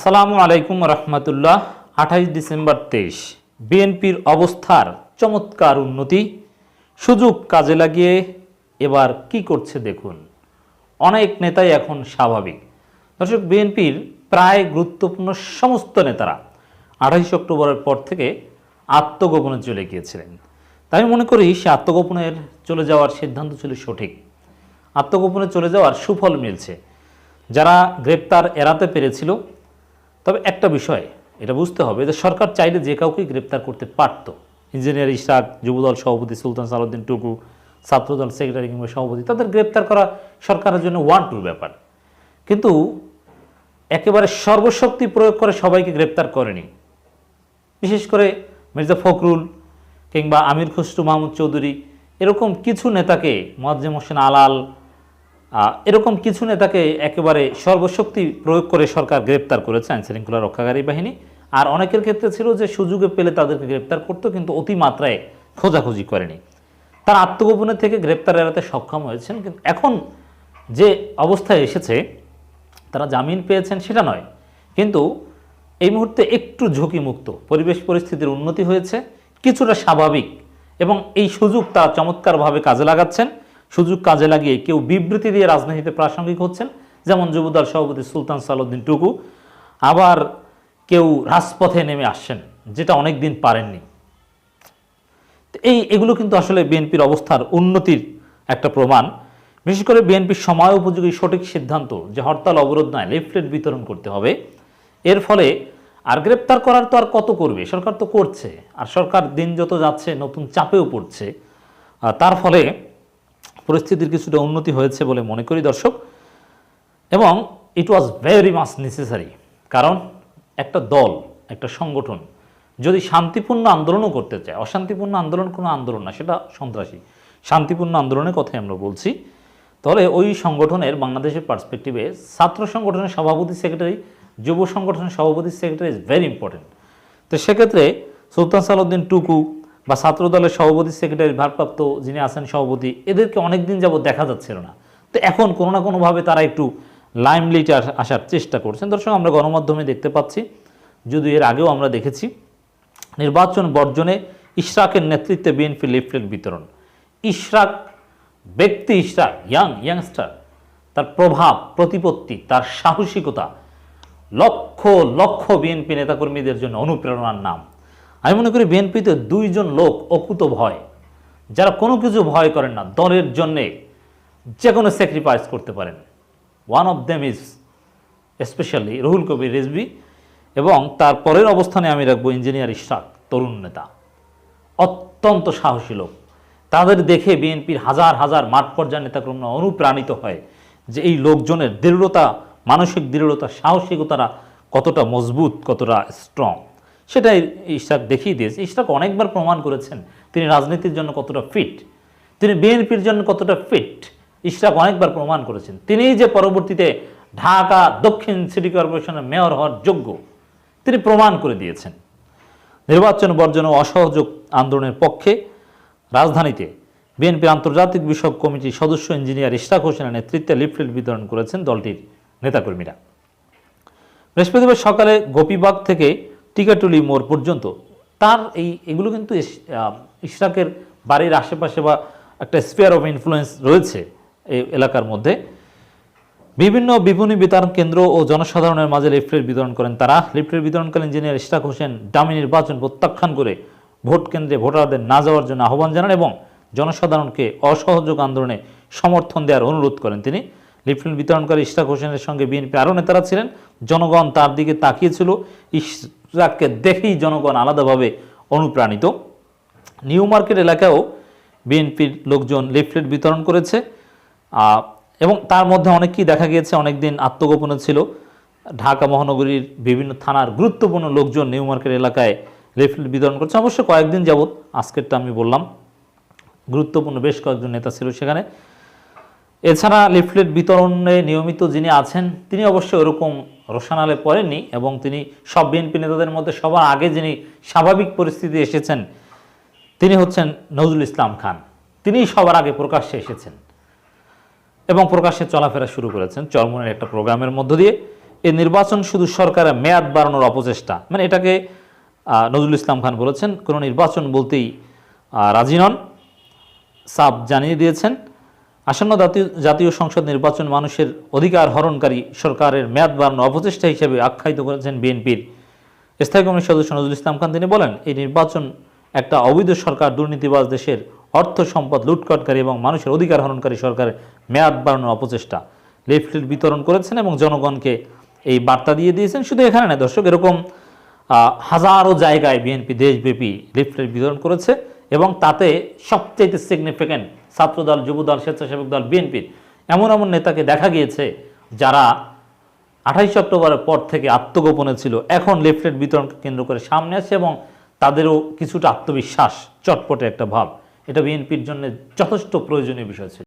আসসালামু আলাইকুম রহমতুল্লাহ আঠাইশ ডিসেম্বর তেইশ। বিএনপির অবস্থার চমৎকার উন্নতি, সুযোগ কাজে লাগিয়ে এবার কি করছে দেখুন। অনেক নেতাই এখন স্বাভাবিক। দর্শক, বিএনপির প্রায় গুরুত্বপূর্ণ সমস্ত নেতারা আঠাইশ অক্টোবরের পর থেকে আত্মগোপনে চলে গিয়েছিলেন। তাই মনে করি সে আত্মগোপনের চলে যাওয়ার সিদ্ধান্ত ছিল সঠিক। আত্মগোপনে চলে যাওয়ার সুফল মিলছে। যারা গ্রেপ্তার এড়াতে পেরেছিল তবে একটা বিষয়, এটা বুঝতে হবে যে সরকার চাইলে যে কাউকেই গ্রেপ্তার করতে পারত। ইঞ্জিনিয়ার ইশরাক, যুবদল সভাপতি সুলতান সালাউদ্দিন টুকু, ছাত্রদল সেক্রেটারি কিংবা সভাপতি, তাদের গ্রেপ্তার করা সরকারের জন্য ওয়ান টুর ব্যাপার। কিন্তু একেবারে সর্বশক্তি প্রয়োগ করে সবাইকে গ্রেপ্তার করেনি। বিশেষ করে মির্জা ফখরুল কিংবা আমির খসরু মাহমুদ চৌধুরী, এরকম কিছু নেতাকে মোয়াজ্জেম হোসেন আলাল এরকম কিছু নেতাকে একেবারে সর্বশক্তি প্রয়োগ করে সরকার গ্রেপ্তার করেছে আইন শৃঙ্খলা রক্ষাকারী বাহিনী। আর অনেকের ক্ষেত্রে ছিল যে সুযোগে পেলে তাদেরকে গ্রেপ্তার করতো, কিন্তু অতিমাত্রায় খোঁজাখুঁজি করেনি। তার আত্মগোপনের থেকে গ্রেপ্তার এড়াতে সক্ষম হয়েছেন, কিন্তু এখন যে অবস্থায় এসেছে, তারা জামিন পেয়েছেন সেটা নয়। কিন্তু এই মুহূর্তে একটু ঝুঁকিমুক্ত, পরিবেশ পরিস্থিতির উন্নতি হয়েছে, কিছুটা স্বাভাবিক, এবং এই সুযোগ তারা চমৎকারভাবে কাজে লাগাচ্ছেন। সুযোগ কাজে লাগিয়ে কেউ বিবৃতি দিয়ে রাজনীতিতে প্রাসঙ্গিক হচ্ছেন, যেমন যুবদল সভাপতি সুলতান সালুদ্দিন টুকু। আবার কেউ রাজপথে নেমে আসছেন, যেটা অনেক দিন পারেননি এই, এগুলো কিন্তু আসলে বিএনপির অবস্থার উন্নতির একটা প্রমাণ। বিশেষ করে বিএনপির সময় উপযোগী সঠিক সিদ্ধান্ত, যে হরতাল, অবরোধ নয়, লিফলেট বিতরণ করতে হবে। এর ফলে আর গ্রেপ্তার করার তো আর কত করবে? সরকার তো করছে। আর সরকার দিন যত যাচ্ছে, নতুন চাপেও পড়ছে। তার ফলে পরিস্থিতির কিছুটা উন্নতি হয়েছে বলে মনে করি দর্শক। এবং ইট ওয়াজ ভেরি মাস নেসেসারি কারণ একটা দল, একটা সংগঠন যদি শান্তিপূর্ণ আন্দোলনও করতে চায়, অশান্তিপূর্ণ আন্দোলন কোনো আন্দোলন না, সেটা সন্ত্রাসী। শান্তিপূর্ণ আন্দোলনের কথাই আমরা বলছি। তাহলে ওই সংগঠনের বাংলাদেশের পার্সপেক্টিভে ছাত্র সংগঠনের সভাপতি সেক্রেটারি যুব সংগঠনের সভাপতি সেক্রেটারি ইজ ভেরি ইম্পর্টেন্ট তো সেক্ষেত্রে সুলতান সালাউদ্দিন টুকু বা ছাত্র দলের সভাপতি সেক্রেটারি ভারপ্রাপ্ত যিনি আছেন সভাপতি, এদেরকে অনেক দিন যাবত দেখা যাচ্ছিল না। তো এখন কোনো না কোনোভাবে তারা একটু লাইমলিটে আসার চেষ্টা করছেন। দর্শক, আমরা গণমাধ্যমে দেখতে পাচ্ছি যদি এর আগেও আমরা দেখেছি, নির্বাচন বর্জনে ইশরাকের নেতৃত্বে বিএনপি লিফলেট বিতরণ। ইশরাক ব্যক্তি ইশরাক ইয়াং ইয়াংস্টার তার প্রভাব, প্রতিপত্তি, তার সাহসিকতা, লক্ষ লক্ষ বিএনপি নেতাকর্মীদের জন্য অনুপ্রেরণার নাম। আমি মনে করি বিএনপিতে দুইজন লোক অকুত ভয়, যারা কোনো কিছু ভয় করেন না, দলের জন্যে যে কোনো স্যাক্রিফাইস করতে পারেন। One of them is specially Ruhul Kabir Rizvi এবং তার পরের অবস্থানে আমি রাখব ইঞ্জিনিয়ার ইশরাক, তরুণ নেতা। অত্যন্ত সাহসী লোক। তাদের দেখে বিএনপির হাজার হাজার মাঠ পর্যায়ের নেতাকর্মী অনুপ্রাণিত হয় যে এই লোকজনের দৃঢ়তা, মানসিক দৃঢ়তা, সাহসিকতারা কতটা মজবুত, কতটা স্ট্রং সেটাই ইশরাক দেখিয়ে দিয়েছে। ইশরাক অনেকবার প্রমাণ করেছেন তিনি রাজনীতির জন্য কতটা ফিট তিনি বিএনপির জন্য কতটা ফিট ইশরাক অনেকবার প্রমাণ করেছেন। তিনি যে পরবর্তীতে ঢাকা দক্ষিণ সিটি কর্পোরেশনের মেয়র হওয়ার যোগ্য, তিনি প্রমাণ করে দিয়েছেন। নির্বাচন বর্জন ও অসহযোগ আন্দোলনের পক্ষে রাজধানীতে বিএনপির আন্তর্জাতিক বিষয়ক কমিটির সদস্য ইঞ্জিনিয়ার ইশরাক হোসেনের নেতৃত্বে লিফলেট বিতরণ করেছেন দলটির নেতাকর্মীরা। বৃহস্পতিবার সকালে গোপীবাগ থেকে টিকাটুলি মোড় পর্যন্ত। তার এই, এগুলো কিন্তু ইশরাকের বাড়ির আশেপাশে বা একটা স্পেয়ার অফ ইনফ্লুয়েন্স রয়েছে এই এলাকার মধ্যে। বিভিন্ন বিপণী বিতরণ কেন্দ্র ও জনসাধারণের মাঝে লিফলেট বিতরণ করেন তারা। লিফলেট বিতরণকালীন ইঞ্জিনিয়ার ইশরাক হোসেন ডামি নির্বাচন প্রত্যাখ্যান করে ভোট কেন্দ্রে ভোটারদের না যাওয়ার জন্য আহ্বান জানান এবং জনসাধারণকে অসহযোগ আন্দোলনে সমর্থন দেওয়ার অনুরোধ করেন তিনি। লিফলেট বিতরণকারী ইশরাক হোসেনের সঙ্গে বিএনপি আরও নেতারা ছিলেন। জনগণ তার দিকে তাকিয়েছিল। ইশরাককে দেখেই জনগণ আলাদাভাবে অনুপ্রাণিত। নিউ মার্কেট এলাকায়ও বিএনপির লোকজন লিফলেট বিতরণ করেছে। এবং তার মধ্যে অনেকেই দেখা গিয়েছে, অনেকদিন আত্মগোপনে ছিল। ঢাকা মহানগরীর বিভিন্ন থানার গুরুত্বপূর্ণ লোকজন নিউ মার্কেট এলাকায় লিফলেট বিতরণ করছে। অবশ্য কয়েকদিন যাবৎ, আজকেরটা আমি বললাম, গুরুত্বপূর্ণ বেশ কয়েকজন নেতা ছিল সেখানে। এছাড়া লিফলেট বিতরণে নিয়মিত যিনি আছেন, তিনি অবশ্য ওরকম রোশানালে পড়েননি এবং তিনি সব বিএনপি নেতাদের মধ্যে সবার আগে যিনি স্বাভাবিক পরিস্থিতি এসেছেন, তিনি হচ্ছেন নজরুল ইসলাম খান। তিনিই সবার আগে প্রকাশ্যে এসেছেন এবং প্রকাশ্যে চলাফেরা শুরু করেছেন চরমনের একটা প্রোগ্রামের মধ্য দিয়ে। এই নির্বাচন শুধু সরকারের মেয়াদ বাড়ানোর অপচেষ্টা মানে এটাকে নজরুল ইসলাম খান বলেছেন, কোনো নির্বাচন বলতেই রাজি নন। সাব জানিয়ে দিয়েছেন। আসন্ন জাতীয় সংসদ নির্বাচন মানুষের অধিকার হরণকারী সরকারের মেয়াদ বাড়ানো অপচেষ্টা হিসেবে আখ্যায়িত করেছেন বিএনপির স্থায়ী কমিটির সদস্য নজরুল ইসলাম খান। তিনি বলেন, এই নির্বাচন একটা অবৈধ সরকার, দুর্নীতিবাজ দেশের অর্থ সম্পদ লুটপাটকারী এবং মানুষের অধিকার হরণকারী সরকারের মেয়াদ বাড়ানোর অপচেষ্টা। লিফলেট বিতরণ করেছেন এবং জনগণকে এই বার্তা দিয়ে দিয়েছেন। শুধু এখানে না দর্শক, এরকম হাজারো জায়গায় বিএনপি দেশব্যাপী লিফলেট বিতরণ করেছে। এবং তাতে সবচেয়ে সিগনিফিক্যান্ট ছাত্রদল, যুবদল, স্বেচ্ছাসেবক দল বিএনপির এমন এমন নেতাকে দেখা গিয়েছে যারা আঠাইশে অক্টোবরের পর থেকে আত্মগোপনে ছিল। এখন লিফলেট বিতরণ কেন্দ্র করে সামনে আসছে এবং তাদেরও কিছুটা আত্মবিশ্বাস চটপটে একটা ভাব। এটা বিএনপির জন্য যথেষ্ট প্রয়োজনীয় বিষয় ছিল।